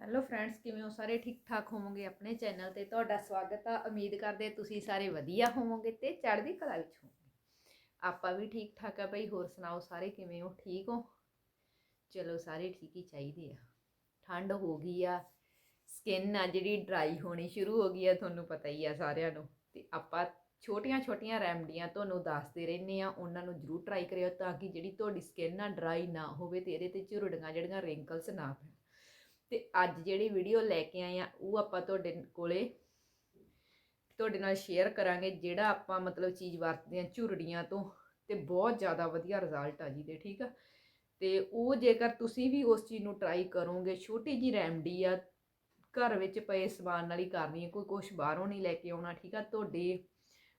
Hello friends ਕਿਵੇਂ ਹੋ? ਸਾਰੇ ਠੀਕ ਠਾਕ ਹੋਵੋਗੇ ਆਪਣੇ ਚੈਨਲ ਤੇ। ਤੁਹਾਡਾ ਸਵਾਗਤ ਆ। ਉਮੀਦ ਕਰਦੇ ਤੁਸੀਂ ਸਾਰੇ ਵਧੀਆ ਹੋਵੋਗੇ ਤੇ ਚੜ੍ਹਦੀ ਕਲਾ ਵਿੱਚ ਹੋਵੋਗੇ। ਆਪਾਂ ਵੀ ਠੀਕ ਠਾਕ ਆ ਬਈ। ਹੋਰ ਸੁਣਾਓ ਸਾਰੇ, ਕਿਵੇਂ ਹੋ? ਠੀਕ ਹੋ? ਚਲੋ ਸਾਰੇ ਠੀਕ ਹੀ ਚਾਹੀਦੇ ਆ। ਠੰਡ ਹੋ ਗਈ ਆ। ਸਕਿਨ ਆ ਜਿਹੜੀ ਡਰਾਈ ਹੋਣੀ ਸ਼ੁਰੂ ਹੋ ਗਈ ਆ, ਤੁਹਾਨੂੰ ਪਤਾ ਹੀ ਆ ਸਾਰਿਆਂ ਨੂੰ। ਤੇ ਆਪਾਂ ਛੋਟੀਆਂ-ਛੋਟੀਆਂ ਰੈਮਡੀਆਂ ਤੁਹਾਨੂੰ ਦੱਸਦੇ ਰਹਿੰਦੇ ਆ। ਉਹਨਾਂ ਨੂੰ ਜਰੂਰ ਟਰਾਈ ਕਰਿਓ ਤਾਂ ਕਿ ਜਿਹੜੀ ਤੁਹਾਡੀ ਸਕਿਨ ਆ ਡਰਾਈ ਨਾ ਹੋਵੇ ਤੇ ਇਹਦੇ ਤੇ ਝੁਰੜੀਆਂ ਜਿਹੜੀਆਂ ਰਿੰਕਲਸ ਨਾ ਪੈਣ। ਤੇ ਅੱਜ ਜਿਹੜੀ ਵੀਡੀਓ ਲੈ ਕੇ ਆਏ ਆ, ਉਹ ਆਪਾਂ ਤੁਹਾਡੇ ਕੋਲੇ ਤੁਹਾਡੇ ਨਾਲ ਸ਼ੇਅਰ ਕਰਾਂਗੇ, ਜਿਹੜਾ ਆਪਾਂ ਮਤਲਬ ਚੀਜ਼ ਵਰਤਦੇ ਆ ਝੁਰੜੀਆਂ ਤੋਂ ਤੇ ਬਹੁਤ ਜ਼ਿਆਦਾ ਵਧੀਆ ਰਿਜ਼ਲਟ ਆ ਜੀ ਦੇ, ਠੀਕ ਆ? ਤੇ ਉਹ ਜੇਕਰ ਤੁਸੀਂ ਵੀ ਉਸ ਚੀਜ਼ ਨੂੰ ਟਰਾਈ ਕਰੋਗੇ, ਛੋਟੀ ਜੀ ਰੈਮਡੀ ਆ, ਘਰ ਵਿੱਚ ਪਏ ਸਮਾਨ ਨਾਲ ਹੀ ਕਰਨੀ ਹੈ ਕੋਈ ਕੁਝ ਬਾਹਰੋਂ ਨਹੀਂ ਲੈ ਕੇ ਆਉਣਾ, ਠੀਕ ਆ? ਤੁਹਾਡੇ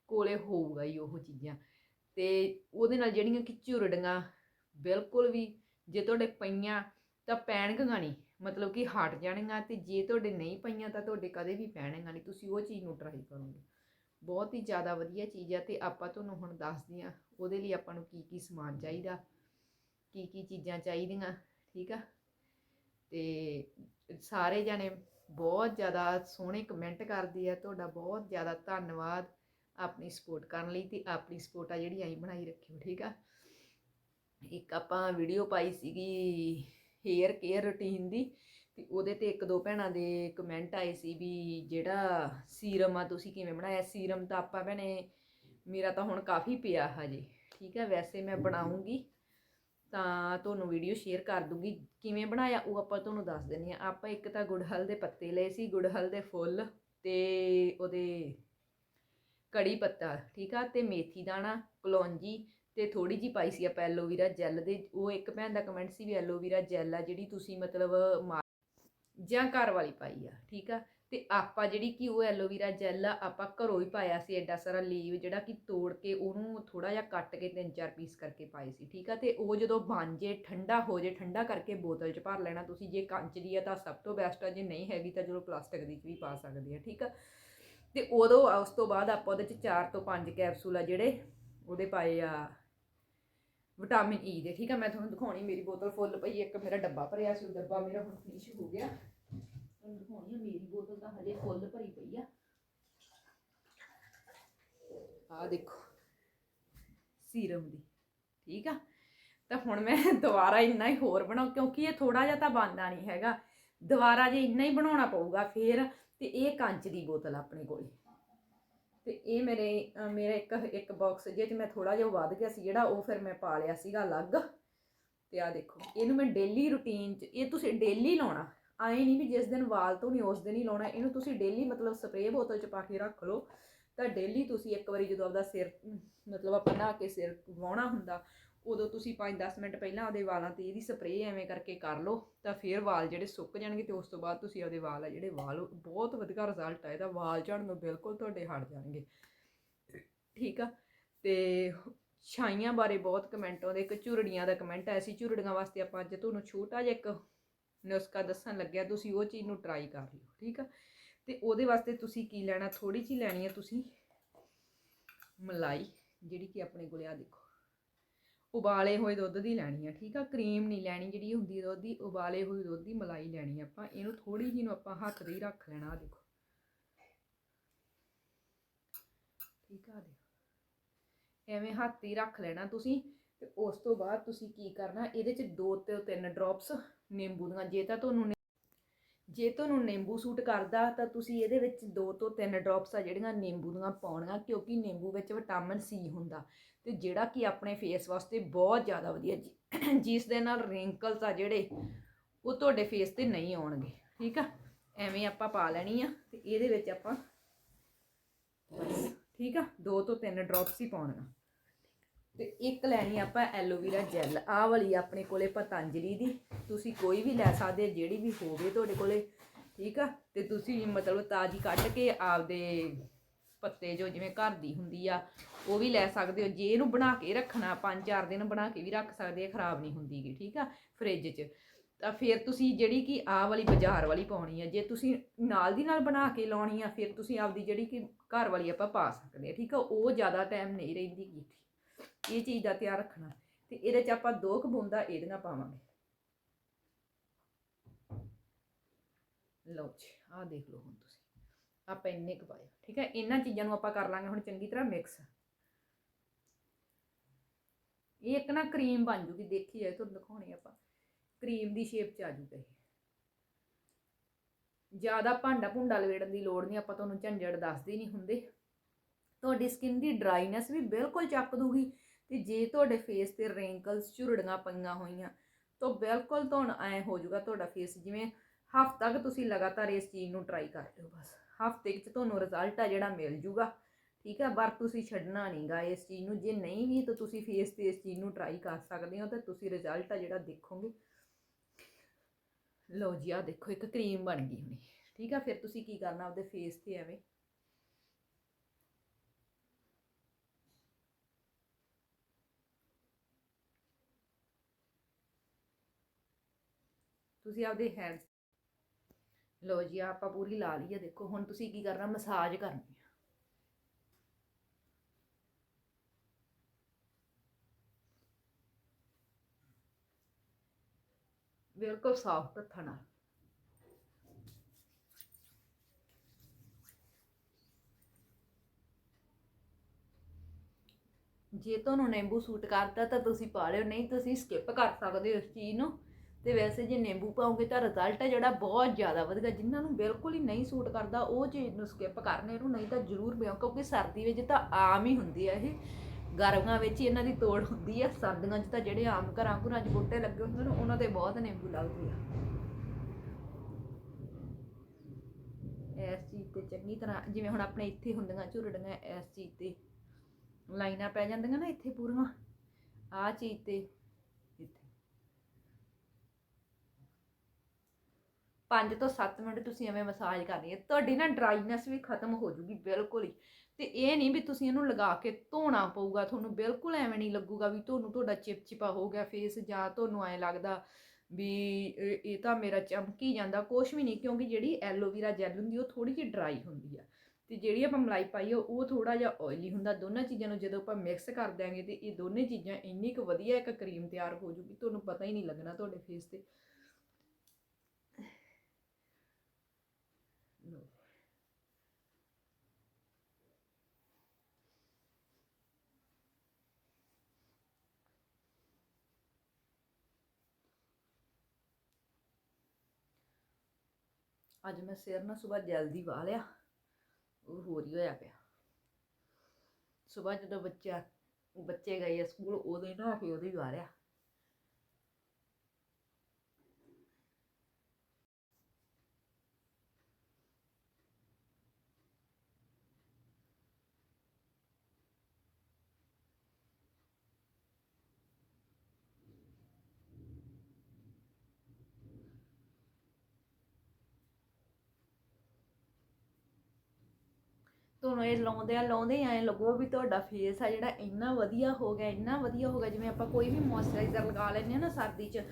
ਕੋਲੇ ਹੋਊਗਾ ਹੀ ਉਹ ਚੀਜ਼ਾਂ। ਤੇ ਉਹਦੇ ਨਾਲ ਜਿਹੜੀਆਂ ਕਿ ਝੁਰੜੀਆਂ ਬਿਲਕੁਲ ਵੀ ਜੇ ਤੁਹਾਡੇ ਪਈਆਂ ਤਾਂ ਪੈਣਗੀਆਂ ਨਹੀਂ। ਮਤਲਬ ਕਿ ਹਟ ਜਾਣਗੀਆਂ ਤੇ ਜੇ ਤੁਹਾਡੇ ਨਹੀਂ ਪਈਆਂ ਤਾਂ ਤੁਹਾਡੇ ਕਦੇ ਵੀ ਪੈਣਗੀਆਂ ਨਹੀਂ ਤੁਸੀਂ ਉਹ ਚੀਜ਼ ਨੂੰ ਟਰਾਈ ਕਰੋਗੇ। ਬਹੁਤ ਹੀ ਜ਼ਿਆਦਾ ਵਧੀਆ ਚੀਜ਼ ਆ ਤੇ ਆਪਾਂ ਤੁਹਾਨੂੰ ਹੁਣ ਦੱਸਦੇ ਆ ਉਹਦੇ ਲਈ ਆਪਾਂ ਨੂੰ ਕੀ ਕੀ ਸਮਾਨ ਚਾਹੀਦਾ ਕੀ ਕੀ ਚੀਜ਼ਾਂ ਚਾਹੀਦੀਆਂ ਠੀਕ ਆ? ਤੇ ਸਾਰੇ ਜਾਣੇ ਬਹੁਤ ਜ਼ਿਆਦਾ ਸੋਹਣੇ ਕਮੈਂਟ ਕਰਦੇ ਆ ਤੁਹਾਡਾ ਬਹੁਤ ਜ਼ਿਆਦਾ ਧੰਨਵਾਦ ਆਪਣੀ ਸਪੋਰਟ ਕਰਨ ਲਈ ਤੇ ਆਪਣੀ ਸਪੋਰਟ ਆ ਜਿਹੜੀ ਆਈ ਬਣਾਈ ਰੱਖਿਓ ਠੀਕ ਆ? ਇੱਕ ਆਪਾਂ ਵੀਡੀਓ ਪਾਈ ਸੀਗੀ ਹੇਅਰ ਕੇਅਰ ਰੁਟੀਨ ਦੀ, ਤੇ ਉਹਦੇ ਤੇ ਇੱਕ ਦੋ ਭੈਣਾਂ ਦੇ ਕਮੈਂਟ ਆਏ ਸੀ ਵੀ ਜਿਹੜਾ ਸੀਰਮ ਆ, ਤੁਸੀਂ ਕਿਵੇਂ ਬਣਾਇਆ? ਸੀਰਮ ਤਾਂ ਆਪਾਂ ਭੈਣੇ, ਮੇਰਾ ਤਾਂ ਹੁਣ ਕਾਫੀ ਪਿਆ ਹਜੇ, ਠੀਕ ਹੈ ਵੈਸੇ ਮੈਂ ਬਣਾਉਂਗੀ, ਤਾਂ ਤੁਹਾਨੂੰ ਵੀਡੀਓ ਸ਼ੇਅਰ ਕਰ ਦੂੰਗੀ, ਕਿਵੇਂ ਬਣਾਇਆ ਉਹ ਆਪਾਂ ਤੁਹਾਨੂੰ ਦੱਸ ਦਿੰਨੀ ਆ ਆਪਾਂ ਇੱਕ ਤਾਂ ਗੁੜਹਲ ਦੇ ਪੱਤੇ ਲਏ ਸੀ, ਗੁੜਹਲ ਦੇ ਫੁੱਲ ਤੇ ਉਹਦੇ ਕੜੀ ਪੱਤਾ, ਠੀਕ ਆ? ਤੇ ਮੇਥੀ ਦਾਣਾ, ਕਲੌਂਜੀ ਤੇ ਥੋੜੀ ਜੀ ਪਾਈ ਸੀ ਆਪਾਂ ਐਲੋਵੀਰਾ ਜੈਲ ਦੇ, ਉਹ ਇੱਕ ਭੈਣ ਦਾ ਕਮੈਂਟ ਸੀ ਵੀ ਐਲੋਵੀਰਾ ਜੈਲ ਆ ਜਿਹੜੀ ਤੁਸੀਂ ਮਤਲਬ ਮਾ- ਜਾਂ ਘਰ ਵਾਲੀ ਪਾਈ ਆ, ਠੀਕ ਆ? ਤੇ ਆਪਾਂ ਜਿਹੜੀ ਕਿ ਉਹ ਐਲੋਵੀਰਾ ਜੈਲ ਆ, ਆਪਾਂ ਘਰੋਂ ਹੀ ਪਾਇਆ ਸੀ ਐਡਾ ਸਾਰਾ ਲੀਵ ਜਿਹੜਾ ਕਿ ਤੋੜ ਕੇ ਉਹਨੂੰ ਥੋੜਾ ਜਿਹਾ ਕੱਟ ਕੇ ਤਿੰਨ ਚਾਰ ਪੀਸ ਕਰਕੇ ਪਾਏ ਸੀ, ਠੀਕ ਆ? ਤੇ ਉਹ ਜਦੋਂ ਬਣ ਜੇ, ਠੰਡਾ ਹੋ ਜੇ, ਠੰਡਾ ਕਰਕੇ ਬੋਤਲ 'ਚ ਭਰ ਲੈਣਾ, ਤੁਸੀਂ ਜੇ ਕੰਚ ਦੀ ਆ ਤਾਂ ਸਭ ਤੋਂ ਬੈਸਟ ਆ, ਜੇ ਨਹੀਂ ਹੈਗੀ ਤਾਂ ਚਲੋ ਪਲਾਸਟਿਕ ਦੀ 'ਚ ਵੀ ਪਾ ਸਕਦੇ ਆ, ਠੀਕ ਆ? ਤੇ ਉਦੋਂ, ਉਸ ਤੋਂ ਬਾਅਦ ਆਪਾਂ ਉਹਦੇ 'ਚ 4 ਤੋਂ 5 ਕੈਪਸੂਲ ਆ ਜਿਹੜੇ ਉਹਦੇ ਪਾਏ ਆ ਵਿਟਾਮਿਨ ਈ ਦੇ, ਠੀਕ ਆ? ਮੈਂ ਤੁਹਾਨੂੰ ਦਿਖਾਉਣੀ ਮੇਰੀ ਬੋਤਲ ਫੁੱਲ ਪਈ, ਇੱਕ ਮੇਰਾ ਡੱਬਾ ਭਰਿਆ ਸੀ, ਉਹ ਡੱਬਾ ਮੇਰਾ ਹੁਣ ਫਿਨਿਸ਼ ਹੋ ਗਿਆ। ਤੁਹਾਨੂੰ ਦਿਖਾਉਣੀ ਆ, ਮੇਰੀ ਬੋਤਲ ਤਾਂ ਹਜੇ ਫੁੱਲ ਭਰੀ ਪਈ ਆ। ਆ ਦੇਖੋ, ਸੀਰਮ ਦੀ, ਠੀਕ ਆ? ਤਾਂ ਹੁਣ ਮੈਂ ਦੁਬਾਰਾ ਇੰਨਾ ਹੀ ਹੋਰ ਬਣਾਉ, ਕਿਉਂਕਿ ਇਹ ਥੋੜਾ ਜਿਹਾ ਤਾਂ ਬੰਦਾ ਨਹੀਂ ਹੈਗਾ। ਦੁਬਾਰਾ ਜੇ ਇੰਨਾ ਹੀ ਬਣਾਉਣਾ ਪਊਗਾ ਫੇਰ, ਤੇ ਇਹ ਕੰਚ ਦੀ ਬੋਤਲ ਆਪਣੇ ਕੋਲ। ਤੇ ਇਹ ਮੇਰੇ, ਅਹ ਮੇਰਾ ਇੱਕ ਇੱਕ ਬਾਕਸ ਜੇ ਚ ਮੈਂ ਥੋੜਾ ਜਿਹਾ ਵੱਧ ਗਿਆ ਸੀ, ਜਿਹੜਾ ਉਹ ਫਿਰ ਮੈਂ ਪਾ ਲਿਆ ਸੀਗਾ ਅਲੱਗ। ਤੇ ਆ ਦੇਖੋ, ਇਹਨੂੰ ਮੈਂ ਡੇਲੀ ਰੁਟੀਨ ਚ, ਇਹ ਤੁਸੀਂ ਡੇਲੀ ਲਾਉਣਾ। ਆਏ ਨਹੀਂ ਵੀ ਜਿਸ ਦਿਨ ਵਾਲ ਤੋਂ ਨਹੀਂ ਉਸ ਦਿਨ ਹੀ ਲਾਉਣਾ, ਇਹਨੂੰ ਤੁਸੀਂ ਡੇਲੀ ਮਤਲਬ ਸਪਰੇਅ ਬੋਤਲ ਚ ਪਾ ਕੇ ਰੱਖ ਲਓ। ਤਾਂ ਡੇਲੀ ਤੁਸੀਂ ਇੱਕ ਵਾਰੀ ਜਦੋਂ ਆਪਦਾ ਸਿਰ, ਮਤਲਬ ਆਪਾਂ ਨਹਾ ਕੇ ਸਿਰ ਵਾਉਣਾ ਹੁੰਦਾ ਉਦੋਂ ਤੁਸੀਂ 5-10 ਮਿੰਟ ਪਹਿਲਾਂ ਉਹਦੇ ਵਾਲਾਂ ਤੇ ਇਹਦੀ ਸਪਰੇਅ ਐਵੇਂ ਕਰਕੇ ਕਰ ਲਓ, ਤਾਂ ਫਿਰ ਵਾਲ ਜਿਹੜੇ ਸੁੱਕ ਜਾਣਗੇ ਤੇ ਉਸ ਤੋਂ ਬਾਅਦ ਤੁਸੀਂ ਉਹਦੇ ਵਾਲ ਆ ਜਿਹੜੇ ਵਾਲ, ਬਹੁਤ ਵਧੀਆ ਰਿਜ਼ਲਟ ਆ ਇਹਦਾ, ਵਾਲ ਝੜਨ ਨੂੰ ਬਿਲਕੁਲ ਤੁਹਾਡੇ ਹਟ ਜਾਣਗੇ। ਠੀਕ ਆ? ਤੇ ਛਾਈਆਂ ਬਾਰੇ ਬਹੁਤ ਕਮੈਂਟ ਆਉਂਦੇ, ਇੱਕ ਝੁਰੜੀਆਂ ਦਾ ਕਮੈਂਟ ਆਇਆ ਸੀ ਝੁਰੜੀਆਂ ਵਾਸਤੇ ਆਪਾਂ ਅੱਜ ਤੁਹਾਨੂੰ ਛੋਟਾ ਜਿਹਾ ਇੱਕ ਨੁਸਖਾ ਦੱਸਣ ਲੱਗਿਆ, ਤੁਸੀਂ ਉਹ ਚੀਜ਼ ਨੂੰ ਟਰਾਈ ਕਰ ਲਿਓ, ਠੀਕ ਆ? ਤੇ ਉਹਦੇ ਵਾਸਤੇ ਤੁਸੀਂ ਕੀ ਲੈਣਾ ਥੋੜੀ ਜਿਹੀ ਲੈਣੀ ਹੈ ਤੁਸੀਂ ਮਲਾਈ, ਜਿਹੜੀ ਕਿ ਆਪਣੇ ਕੋਲੇ ਆ ਦੇਖੋ। ਉਬਾਲੇ ਹੋਏ ਦੁੱਧ ਦੀ ਲੈਣੀ ਆ, ਠੀਕ ਆ? ਕਰੀਮ ਨਹੀਂ ਲੈਣੀ ਜਿਹੜੀ ਹੁੰਦੀ ਦੁੱਧ ਦੀ, ਉਬਾਲੇ ਹੋਏ ਦੁੱਧ ਦੀ ਮਲਾਈ ਲੈਣੀ ਆਪਾਂ। ਇਹਨੂੰ ਥੋੜੀ ਜਿਹੀ ਨੂੰ ਆਪਾਂ ਹੱਥ ਦੇ ਰੱਖ ਲੈਣਾ ਆ ਦੇਖੋ। ਠੀਕ ਆ ਦੇਖੋ। ਐਵੇਂ ਹੱਥ ਹੀ ਰੱਖ ਲੈਣਾ ਤੁਸੀਂ ਤੇ ਉਸ ਤੋਂ ਬਾਅਦ ਤੁਸੀਂ ਕੀ ਕਰਨਾ, ਇਹਦੇ ਚ ਦੋ ਤੇ ਤਿੰਨ ਡ੍ਰੌਪਸ ਨਿੰਬੂ ਦੀਆਂ, ਜੇ ਤਾਂ ਤੁਹਾਨੂੰ ਜੇ ਤੁਹਾਨੂੰ ਨਿੰਬੂ ਸੂਟ ਕਰਦਾ ਤਾਂ ਤੁਸੀਂ ਇਹਦੇ ਵਿੱਚ ਦੋ ਤੋਂ ਤਿੰਨ ਡ੍ਰੌਪਸ ਆ ਜਿਹੜੀਆਂ ਨਿੰਬੂ ਦੀਆਂ ਪਾਉਣੀਆਂ, ਕਿਉਂਕਿ ਨਿੰਬੂ ਵਿੱਚ ਵਿਟਾਮਿਨ ਸੀ ਹੁੰਦਾ। ਤੇ ਜਿਹੜਾ ਕਿ ਆਪਣੇ ਫੇਸ ਵਾਸਤੇ ਬਹੁਤ ਜ਼ਿਆਦਾ ਵਧੀਆ ਜੀ। ਜਿਸ ਦੇ ਨਾਲ ਰਿੰਕਲਸ ਆ ਜਿਹੜੇ, ਉਹ ਤੁਹਾਡੇ ਫੇਸ ਤੇ ਨਹੀਂ ਆਉਣਗੇ। ਠੀਕ ਆ? ਐਵੇਂ ਆਪਾਂ ਪਾ ਲੈਣੀ ਆ ਤੇ ਇਹਦੇ ਵਿੱਚ ਆਪਾਂ ਠੀਕ ਆ? ਦੋ ਤੋਂ ਤਿੰਨ ਡ੍ਰੌਪਸ ਹੀ ਪਾਉਣੀਆਂ। ਤੇ ਇੱਕ ਲੈਣੀ ਆਪਾਂ ਐਲੋਵੀਰਾ ਜੈਲ। ਆਹ ਵਾਲੀ ਆਪਣੇ ਕੋਲੇ ਪਤੰਜਲੀ ਦੀ। ਤੁਸੀਂ ਕੋਈ ਵੀ ਲੈ ਸਕਦੇ ਹੋ, ਜਿਹੜੀ ਵੀ ਹੋਵੇ ਤੁਹਾਡੇ ਕੋਲੇ ਠੀਕ ਆ? ਤੇ ਤੁਸੀਂ ਮਤਲਬ ਤਾਜੀ ਕੱਢ ਕੇ ਆਪਦੇ ਪੱਤੇ ਜੋ ਜਿਵੇਂ ਘਰ ਦੀ ਹੁੰਦੀ ਆ ਉਹ ਵੀ ਲੈ ਸਕਦੇ ਹੋ। ਜੇ ਇਹਨੂੰ ਬਣਾ ਕੇ ਰੱਖਣਾ ਪੰਜ ਚਾਰ ਦਿਨ ਬਣਾ ਕੇ ਵੀ ਰੱਖ ਸਕਦੇ ਆ ਖਰਾਬ ਨਹੀਂ ਹੁੰਦੀਗੀ ਠੀਕ ਆ? ਫ੍ਰਿਜ 'ਚ। ਤਾਂ ਫਿਰ ਤੁਸੀਂ ਜਿਹੜੀ ਕਿ ਆਹ ਵਾਲੀ ਬਾਜ਼ਾਰ ਵਾਲੀ ਪਾਉਣੀ ਆ। ਜੇ ਤੁਸੀਂ ਨਾਲ ਦੀ ਨਾਲ ਬਣਾ ਕੇ ਲਾਉਣੀ ਆ ਫਿਰ ਤੁਸੀਂ ਆਪਦੀ ਜਿਹੜੀ ਕਿ ਘਰ ਵਾਲੀ ਆਪਾਂ ਪਾ ਸਕਦੇ ਆ ਠੀਕ ਆ? ਉਹ ਜ਼ਿਆਦਾ ਟਾਈਮ ਨਹੀਂ ਰਹਿੰਦੀ ਗੀ। ਇਹ ਚੀਜ਼ ਦਾ ਧਿਆਨ ਰੱਖਣਾ ਤੇ ਇਹਦੇ 'ਚ ਆਪਾਂ ਦੋ ਕੁ ਬੂੰਦਾਂ ਇਹਦੀਆਂ ਪਾਵਾਂਗੇ। ਲਓ ਜੀ, ਆਹ ਦੇਖ ਲਓ ਹੁਣ ਤੁਸੀਂ। ਆਪਾਂ ਇੰਨੇ ਕੁ ਪਾਏ, ਠੀਕ ਹੈ? ਇਹਨਾਂ ਚੀਜ਼ਾਂ ਨੂੰ ਆਪਾਂ ਕਰ ਲਾਂਗੇ ਹੁਣ ਚੰਗੀ ਤਰ੍ਹਾਂ ਮਿਕਸ ਇਹ ਇੱਕ ਨਾ ਕਰੀਮ ਬਣ ਜੂਗੀ, ਦੇਖੀ ਜਾਏ ਤੁਹਾਨੂੰ ਦਿਖਾਉਣੀ ਆਪਾਂ। ਕਰੀਮ ਦੀ ਸ਼ੇਪ ਚ ਆ ਜੂਗਾ ਇਹ। ਜ਼ਿਆਦਾ ਭਾਂਡਾ ਭੁੰਡਾ ਲਵੇੜਨ ਦੀ ਲੋੜ ਨਹੀਂ, ਆਪਾਂ ਤੁਹਾਨੂੰ ਝੰਜੜ ਦੱਸਦੇ ਨਹੀਂ ਹੁੰਦੇ। ਤੁਹਾਡੀ ਸਕਿਨ ਦੀ ਡਰਾਈਨੈਸ ਵੀ ਬਿਲਕੁਲ ਚੱਕ ਦੂਗੀ। ਤੇ ਜੇ ਤੁਹਾਡੇ ਫੇਸ ਤੇ ਰਿੰਕਲਸ ਝੁਰੜੀਆਂ ਪਈਆਂ ਹੋਈਆਂ, ਤਾਂ ਬਿਲਕੁਲ ਤੁਹਾਨੂੰ ਐ ਹੋ ਜਾਊਗਾ ਤੁਹਾਡਾ ਫੇਸ ਜਿਵੇਂ ਹਫ਼ਤਾ ਕੁ ਤੁਸੀਂ ਲਗਾਤਾਰ ਇਸ ਚੀਜ਼ ਨੂੰ ਟਰਾਈ ਕਰ ਲਿਓ ਬਸ। ਹਫ਼ਤੇ 'ਚ ਤੁਹਾਨੂੰ ਰਿਜ਼ਲਟ ਆ ਜਿਹੜਾ ਮਿਲ ਜੂਗਾ ਠੀਕ ਹੈ ਪਰ ਤੁਸੀਂ ਛੱਡਣਾ ਨਹੀਂਗਾ ਇਸ ਚੀਜ਼ ਨੂੰ। ਜੇ ਨਹੀਂ ਵੀ ਤਾਂ ਤੁਸੀਂ ਫੇਸ ਤੇ ਇਸ ਚੀਜ਼ ਨੂੰ ਟਰਾਈ ਕਰ ਸਕਦੇ ਹੋ ਤਾਂ ਤੁਸੀਂ ਰਿਜ਼ਲਟ ਆ ਜਿਹੜਾ ਦੇਖੋਗੇ। ਲਓ ਜੀ ਆ ਦੇਖੋ, ਇੱਕ ਕਰੀਮ ਬਣ ਗਈ ਹੁਣੀ, ਠੀਕ ਆ? ਫਿਰ ਤੁਸੀਂ ਕੀ ਕਰਨਾ ਆਪਦੇ ਫੇਸ ਤੇ ਐਵੇਂ ਤੁਸੀਂ ਆਪਦੇ ਹੈਂਡਸ ਲਓ ਜੀ, ਆਪਾਂ ਪੂਰੀ ਲਾ ਲਈ ਆ, ਦੇਖੋ ਹੁਣ ਤੁਸੀਂ ਕੀ ਕਰਨਾ ਮਸਾਜ ਕਰਨੀ ਆ। ਬਿਲਕੁਲ ਸਾਫ਼ ਹੱਥਾਂ ਨਾਲ। ਜੇ ਤੁਹਾਨੂੰ ਨਿੰਬੂ ਸੂਟ ਕਰਦਾ ਤਾਂ ਤੁਸੀਂ ਪਾ ਲਿਓ, ਨਹੀਂ ਤੁਸੀਂ ਸਕਿਪ ਕਰ ਸਕਦੇ ਹੋ ਇਸ ਚੀਜ਼ ਨੂੰ। ਤੇ ਵੈਸੇ ਜੇ ਨਿੰਬੂ ਪਾਓਗੇ ਤਾਂ ਰਿਜ਼ਲਟ ਹੈ ਜਿਹੜਾ ਬਹੁਤ ਜ਼ਿਆਦਾ ਵਧੇਗਾ ਜਿਨ੍ਹਾਂ ਨੂੰ ਬਿਲਕੁਲ ਹੀ ਨਹੀਂ ਸੂਟ ਕਰਦਾ, ਉਹ ਚੀਜ਼ ਨੂੰ ਸਕਿਪ ਕਰਨੇ ਨੂੰ, ਨਹੀਂ ਤਾਂ ਜ਼ਰੂਰ ਪਿਓ ਕਿਉਂਕਿ ਸਰਦੀ ਵਿੱਚ ਤਾਂ ਆਮ ਹੀ ਹੁੰਦੀ ਹੈ ਇਹ। ਗਰਮੀਆਂ ਵਿੱਚ ਹੀ ਇਹਨਾਂ ਦੀ ਤੋੜ ਹੁੰਦੀ ਹੈ ਸਰਦੀਆਂ 'ਚ ਤਾਂ ਜਿਹੜੇ ਆਮ ਘਰਾਂ ਘਰਾਂ 'ਚ ਬੂਟੇ ਲੱਗੇ ਹੁੰਦੇ ਨੇ, ਉਹਨਾਂ ਤੇ ਬਹੁਤ ਨਿੰਬੂ ਲੱਗਦੇ ਆ। ਇਸ ਚੀਜ਼ ਤੇ ਚੰਗੀ ਤਰ੍ਹਾਂ, ਜਿਵੇਂ ਹੁਣ ਆਪਣੇ ਇੱਥੇ ਹੁੰਦੀਆਂ ਝੁਰੜੀਆਂ, ਇਸ ਚੀਜ਼ ਤੇ ਲਾਈਨਾਂ ਪੈ ਜਾਂਦੀਆਂ ਨਾ ਇੱਥੇ ਪੂਰੀਆਂ। ਆਹ ਚੀਜ਼ ਤੇ 5 ਤੋਂ 7 ਮਿੰਟ ਤੁਸੀਂ ਐਵੇਂ ਮਸਾਜ ਕਰਨੀ ਹੈ। ਤੁਹਾਡੀ ਨਾ ਡਰਾਈਨੈਸ ਵੀ ਖਤਮ ਹੋ ਜੂਗੀ ਬਿਲਕੁਲ ਹੀ। ਤੇ ਇਹ ਨਹੀਂ ਵੀ ਤੁਸੀਂ ਇਹਨੂੰ ਲਗਾ ਕੇ ਧੋਣਾ ਪਊਗਾ, ਤੁਹਾਨੂੰ ਬਿਲਕੁਲ ਐਵੇਂ ਨਹੀਂ ਲੱਗੂਗਾ ਵੀ ਤੁਹਾਨੂੰ ਤੁਹਾਡਾ ਚਿਪਚਿਪਾ ਹੋ ਗਿਆ ਫੇਸ ਜਾਂ ਤੁਹਾਨੂੰ ਐਂ ਲੱਗਦਾ ਵੀ ਇਹ ਤਾਂ ਮੇਰਾ ਚਮਕੀ ਜਾਂਦਾ, ਕੁਛ ਵੀ ਨਹੀਂ, ਕਿਉਂਕਿ ਜਿਹੜੀ ਐਲੋਵੇਰਾ ਜੈਲ ਹੁੰਦੀ ਉਹ ਥੋੜੀ ਜਿਹੀ ਡਰਾਈ ਹੁੰਦੀ ਆ। ਤੇ ਜਿਹੜੀ ਆਪਾਂ ਮਲਾਈ ਪਾਈ ਆ, ਉਹ ਥੋੜਾ ਜਿਹਾ ਆਇਲੀ ਹੁੰਦਾ। ਦੋਨਾਂ ਚੀਜ਼ਾਂ ਨੂੰ ਜਦੋਂ ਆਪਾਂ ਮਿਕਸ ਕਰ ਦਿਆਂਗੇ ਤੇ ਇਹ ਦੋਨੇ ਚੀਜ਼ਾਂ ਇੰਨੀ ਕੁ ਵਧੀਆ ਇੱਕ ਕਰੀਮ ਤਿਆਰ ਹੋ ਜੂਗੀ, ਤੁਹਾਨੂੰ ਪਤਾ ਹੀ ਨਹੀਂ ਲੱਗਣਾ ਤੁਹਾਡੇ ਫੇਸ ਤੇ ਲਓ। ਅੱਜ ਮੈਂ ਸਿਰ ਨਾ ਸਵੇਰ ਜਲਦੀ ਵਾਹ ਲਿਆ, ਉਹ ਹੋਰ ਹੀ ਹੋਇਆ ਪਿਆ। ਸਵੇਰ ਜਦੋਂ ਬੱਚਾ, ਬੱਚੇ ਗਏ ਆ ਸਕੂਲ, ਉਦੋਂ ਹੀ ਨਹਾ ਕੇ ਉਹਦੇ ਹੀ ਵਾਹ ਲਿਆ। ਤੁਹਾਨੂੰ ਇਹ ਲਾਉਂਦੇ ਆ, ਲਾਉਂਦੇ ਐ ਲੱਗੋ ਵੀ ਤੁਹਾਡਾ ਫੇਸ ਆ ਜਿਹੜਾ ਇੰਨਾ ਵਧੀਆ ਹੋ ਗਿਆ, ਇੰਨਾ ਵਧੀਆ ਹੋ ਗਿਆ, ਜਿਵੇਂ ਆਪਾਂ ਕੋਈ ਵੀ ਮੋਇਸਚਰਾਈਜ਼ਰ ਲਗਾ ਲੈਂਦੇ ਆ ਨਾ ਸਰਦੀ 'ਚ,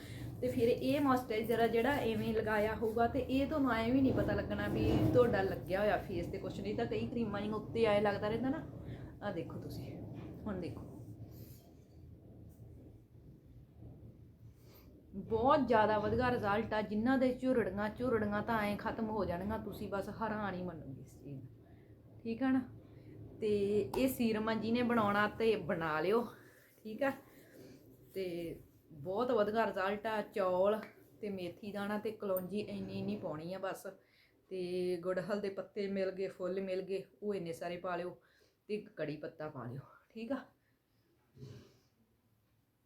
ਤੇ ਫਿਰ ਇਹ ਮੋਇਸਚਰਾਈਜ਼ਰ ਆ ਜਿਹੜਾ ਐਵੇਂ ਲਗਾਇਆ ਹੋਊਗਾ, ਤੇ ਇਹ ਤੁਹਾਨੂੰ ਐਂ ਵੀ ਨਹੀਂ ਪਤਾ ਲੱਗਣਾ ਵੀ ਤੁਹਾਡਾ ਲੱਗਿਆ ਹੋਇਆ ਫੇਸ ਤੇ ਕੁਛ ਨਹੀਂ, ਤਾਂ ਕਈ ਕਰੀਮਾਂ ਜਿਹੀਆਂ ਉੱਤੇ ਆਏ ਲੱਗਦਾ ਰਹਿੰਦਾ ਨਾ। ਆ ਦੇਖੋ ਤੁਸੀਂ, ਹੁਣ ਦੇਖੋ। ਬਹੁਤ ਜ਼ਿਆਦਾ ਵਧੀਆ ਰਿਜ਼ਲਟ ਆ, ਜਿਨ੍ਹਾਂ ਦੇ ਝੁਰੜੀਆਂ ਝੁਰੜੀਆਂ ਤਾਂ ਐਂ ਖਤਮ ਹੋ ਜਾਣਗੀਆਂ, ਤੁਸੀਂ ਬਸ ਹੈਰਾਨ ਹੀ ਮੰਨੋਗੇ ਇਸ ਚੀਜ਼ ਠੀਕ ਆ ਨਾ? ਤੇ ਇਹ ਸੀਰਮ ਜੀ ਨੇ ਬਣਾਉਣਾ ਤੇ ਬਣਾ ਲਿਓ, ਠੀਕ ਆ? ਤੇ ਬਹੁਤ ਵਧੀਆ ਰਿਜ਼ਲਟ ਆ, ਚੌਲ ਤੇ ਮੇਥੀ ਦਾਣਾ ਤੇ ਕਲੌਂਜੀ ਇੰਨੀ ਇੰਨੀ ਪਾਉਣੀ ਆ ਬਸ। ਤੇ ਗੁੜਹਲ ਦੇ ਪੱਤੇ ਮਿਲ ਗਏ, ਫੁੱਲ ਮਿਲ ਗਏ, ਉਹ ਇੰਨੇ ਸਾਰੇ ਪਾ ਲਿਓ ਤੇ ਕੜੀ ਪੱਤਾ ਪਾ ਲਿਓ, ਠੀਕ ਆ?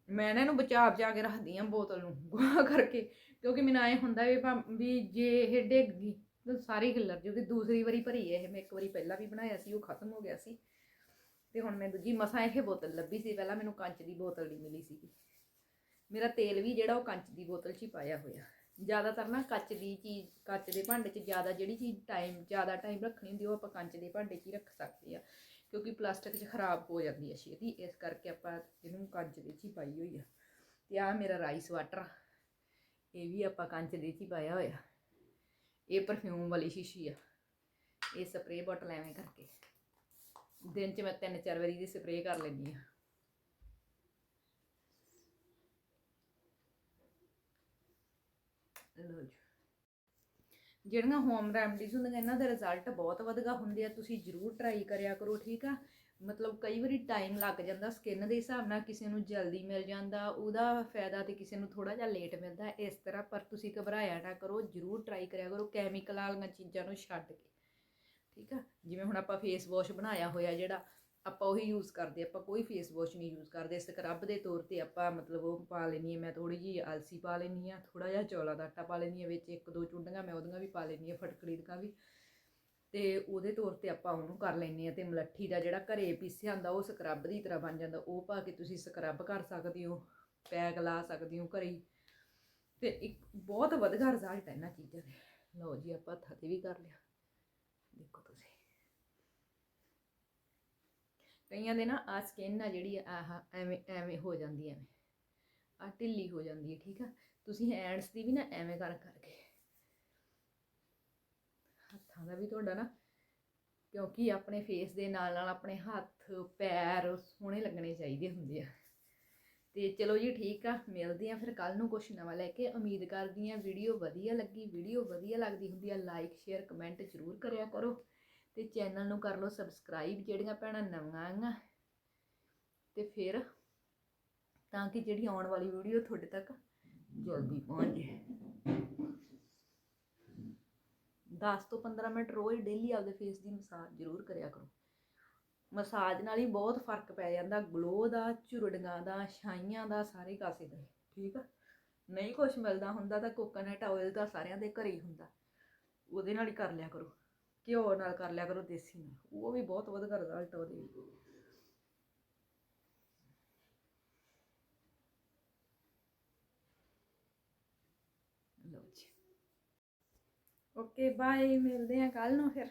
ਮੈਂ ਨਾ ਇਹਨੂੰ ਬਚਾ ਬਚਾ ਕੇ ਰੱਖਦੀ ਆ ਬੋਤਲ ਨੂੰ ਗੁਆ ਕਰਕੇ, ਕਿਉਂਕਿ ਮੈਨੂੰ ਐ ਹੁੰਦਾ ਵੀ ਵੀ ਜੇ ਇਹ ਡਿੱਗ ਗਈ ਤਾਂ ਸਾਰੀ ਖਿਲਰ ਜੂਗੀ ਦੂਸਰੀ ਵਾਰੀ ਭਰੀ ਹੈ ਇਹ, ਮੈਂ ਇੱਕ ਵਾਰੀ ਪਹਿਲਾਂ ਵੀ ਬਣਾਇਆ ਸੀ, ਉਹ ਖਤਮ ਹੋ ਗਿਆ ਸੀ। ਤੇ ਹੁਣ ਮੈਂ ਦੂਜੀ, ਮਸਾਂ ਇਹ ਬੋਤਲ ਲੱਭੀ ਸੀ, ਪਹਿਲਾਂ ਮੈਨੂੰ ਕੰਚ ਦੀ ਬੋਤਲ ਨਹੀਂ ਮਿਲੀ ਸੀਗੀ। ਮੇਰਾ ਤੇਲ ਵੀ ਜਿਹੜਾ, ਉਹ ਕੰਚ ਦੀ ਬੋਤਲ 'ਚ ਹੀ ਪਾਇਆ ਹੋਇਆ। ਜ਼ਿਆਦਾਤਰ ਨਾ ਕੱਚ ਦੀ ਚੀਜ਼, ਕੱਚ ਦੇ ਭਾਂਡੇ 'ਚ ਜ਼ਿਆਦਾ ਜਿਹੜੀ ਚੀਜ਼ ਟਾਈਮ, ਜ਼ਿਆਦਾ ਟਾਈਮ ਰੱਖਣੀ ਹੁੰਦੀ, ਉਹ ਆਪਾਂ ਕੰਚ ਦੇ ਭਾਂਡੇ 'ਚ ਹੀ ਰੱਖ ਸਕਦੇ ਆ ਕਿਉਂਕਿ ਪਲਾਸਟਿਕ 'ਚ ਖਰਾਬ ਹੋ ਜਾਂਦੀ ਹੈ ਛੇਤੀ, ਇਸ ਕਰਕੇ ਆਪਾਂ ਇਹਨੂੰ ਕੰਚ ਦੇ 'ਚ ਹੀ ਪਾਈ ਹੋਈ ਆ। ਤੇ ਆ ਮੇਰਾ ਰਾਈਸ ਵਾਟਰ ਇਹ ਵੀ ਆਪਾਂ ਕੰਚ ਦੇ 'ਚ ਹੀ ਪਾਇਆ ਹੋਇਆ। ਇਹ ਪਰਫਿਊਮ ਵਾਲੀ ਸ਼ੀਸ਼ੀ ਆ। ਇਹ ਸਪਰੇਅ ਬੋਟਲ ਐਵੇਂ ਕਰਕੇ। ਦਿਨ 'ਚ ਮੈਂ ਤਿੰਨ ਚਾਰ ਵਾਰੀ ਦੀ ਸਪਰੇਅ ਕਰ ਲੈਂਦੀ ਆ ਲਓ ਜੀ। ਜਿਹੜੀਆਂ ਹੋਮ ਰੈਮਡੀਜ਼ ਹੁੰਦੀਆਂ, ਇਹਨਾਂ ਦੇ ਰਿਜ਼ਲਟ ਬਹੁਤ ਵਧੀਆ ਹੁੰਦੇ ਆ। ਤੁਸੀਂ ਜ਼ਰੂਰ ਟਰਾਈ ਕਰਿਆ ਕਰੋ, ਠੀਕ ਆ? ਮਤਲਬ ਕਈ ਵਾਰੀ ਟਾਈਮ ਲੱਗ ਜਾਂਦਾ ਸਕਿਨ ਦੇ ਹਿਸਾਬ ਨਾਲ ਕਿਸੇ ਨੂੰ ਜਲਦੀ ਮਿਲ ਜਾਂਦਾ, ਉਹਦਾ ਫਾਇਦਾ ਤੇ ਕਿਸੇ ਨੂੰ ਥੋੜਾ ਜਿਹਾ ਲੇਟ ਮਿਲਦਾ ਇਸ ਤਰ੍ਹਾਂ, ਪਰ ਤੁਸੀਂ ਘਬਰਾਇਆ ਨਾ ਕਰੋ, ਜ਼ਰੂਰ ਟਰਾਈ ਕਰਿਆ ਕਰੋ ਕੈਮੀਕਲ ਵਾਲੀਆਂ ਚੀਜ਼ਾਂ ਨੂੰ ਛੱਡ ਕੇ, ਠੀਕ ਆ? ਜਿਵੇਂ ਹੁਣ ਆਪਾਂ ਫੇਸ ਵਾਸ਼ ਬਣਾਇਆ ਹੋਇਆ ਜਿਹੜਾ, ਆਪਾਂ ਉਹੀ ਯੂਜ਼ ਕਰਦੇ, ਆਪਾਂ ਕੋਈ ਫੇਸ ਵਾਸ਼ ਨਹੀਂ ਯੂਜ਼ ਕਰਦੇ ਸਕਰਬ ਦੇ ਤੌਰ ਤੇ ਆਪਾਂ ਮਤਲਬ ਉਹ ਪਾ ਲੈਣੀ ਹੈ, ਮੈਂ ਥੋੜੀ ਜਿਹੀ ਅਲਸੀ ਪਾ ਲੈਣੀ ਆ ਥੋੜਾ ਜਿਹਾ ਚੌਲਾ ਦਾ ਆਟਾ ਪਾ ਲੈਣੀ ਆ ਵਿੱਚ, ਇੱਕ ਦੋ ਚੁੰਡੀਆਂ ਮੈਂ ਉਹਦੀਆਂ ਵੀ ਪਾ ਲੈਣੀ ਆ ਫਟਕੜੀ ਦੀਆਂ ਵੀ ਤੇ ਉਹਦੇ ਤੌਰ ਤੇ ਆਪਾਂ ਉਹਨੂੰ ਕਰ ਲੈਂਦੇ ਆ ਤੇ ਮਲੱਠੀ ਦਾ ਜਿਹੜਾ ਘਰੇ ਪੀਸਿਆ ਹੁੰਦਾ ਉਹ ਸਕਰਬ ਦੀ ਤਰ੍ਹਾਂ ਬਣ ਜਾਂਦਾ। ਉਹ ਪਾ ਕੇ ਤੁਸੀਂ ਸਕਰਬ ਕਰ ਸਕਦੇ ਹੋ, ਪੈਕ ਲਾ ਸਕਦੇ ਹੋ ਘਰੇ। ਹੀ। ਤੇ ਇੱਕ ਬਹੁਤ ਵਧੀਆ ਰਿਜ਼ਲਟ ਹੈ ਇਹਨਾਂ ਚੀਜ਼ਾਂ ਦੇ। ਲਓ ਜੀ, ਆਪਾਂ ਹੱਥਾਂ ਤੇ ਵੀ ਕਰ ਲਿਆ। ਦੇਖੋ ਤੁਸੀਂ। ਕਈਆਂ ਦੇ ਨਾ ਆ ਸਕਿਨ ਆ ਜਿਹੜੀ ਆਹ ਐਵੇਂ ਐਵੇਂ ਹੋ ਜਾਂਦੀ ਐਵੇਂ। ਆ ਢਿੱਲੀ ਹੋ ਜਾਂਦੀ ਹੈ, ਠੀਕ ਆ? ਤੁਸੀਂ ਹੈਂਡਸ ਦੀ ਵੀ ਨਾ ਐਵੇਂ ਕਰ ਕਰਕੇ ਹੱਥਾਂ ਦਾ ਵੀ ਤੁਹਾਡਾ ਨਾ, ਕਿਉਂਕਿ ਆਪਣੇ ਫੇਸ ਦੇ ਨਾਲ ਨਾਲ ਆਪਣੇ ਹੱਥ, ਪੈਰ ਸੋਹਣੇ ਲੱਗਣੇ ਚਾਹੀਦੇ ਹੁੰਦੇ ਆ। ਤੇ ਚਲੋ ਜੀ ਠੀਕ ਆ, ਮਿਲਦੇ ਆ ਫਿਰ ਕੱਲ ਨੂੰ ਕੁਝ ਨਵਾਂ ਲੈ ਕੇ। ਉਮੀਦ ਕਰਦੀ ਆ ਵੀਡੀਓ ਵਧੀਆ ਲੱਗੀ ਵੀਡੀਓ ਵਧੀਆ ਲੱਗਦੀ ਹੁੰਦੀ ਆ ਲਾਈਕ ਸ਼ੇਅਰ ਕਮੈਂਟ ਜ਼ਰੂਰ ਕਰਿਆ ਕਰੋ। ਤੇ ਚੈਨਲ ਨੂੰ ਕਰ ਲਓ ਸਬਸਕ੍ਰਾਈਬ ਜਿਹੜੀਆਂ ਭੈਣਾਂ ਨਵੀਆਂ ਆਈਆਂ। ਤੇ ਫਿਰ ਤਾਂ ਕਿ ਜਿਹੜੀ ਆਉਣ ਵਾਲੀ ਵੀਡੀਓ ਤੁਹਾਡੇ ਤੱਕ ਜਲਦੀ ਪਹੁੰਚ ਜਾਏ। 10 ਤੋਂ 15 ਮਿੰਟ ਰੋਜ਼ ਡੇਲੀ ਆਪਦੇ ਫੇਸ ਦੀ ਮਸਾਜ ਜ਼ਰੂਰ ਕਰਿਆ ਕਰੋ। ਮਸਾਜ ਨਾਲ ਹੀ ਬਹੁਤ ਫ਼ਰਕ ਪੈ ਜਾਂਦਾ ਗਲੋ ਦਾ, ਝੁਰੜੀਆਂ ਦਾ, ਛਾਈਆਂ ਦਾ, ਸਾਰੇ ਕਾਸੇ ਦਾ, ਠੀਕ ਆ? ਨਹੀਂ ਕੁਝ ਮਿਲਦਾ ਹੁੰਦਾ ਤਾਂ ਕੋਕੋਨਟ ਆਇਲ ਤਾਂ ਸਾਰਿਆਂ ਦੇ ਘਰੇ ਹੀ ਹੁੰਦਾ। ਉਹਦੇ ਨਾਲ ਹੀ ਕਰ ਲਿਆ ਕਰੋ, ਘਿਓ ਨਾਲ ਕਰ ਲਿਆ ਕਰੋ, ਦੇਸੀ ਨਾਲ। ਉਹ ਵੀ ਬਹੁਤ ਵਧੀਆ ਰਿਜ਼ਲਟ ਉਹਦੇ। ਲਓ ਜੀ ਓਕੇ ਬਾਏ ਮਿਲਦੇ ਆ ਕੱਲ ਨੂੰ ਫਿਰ।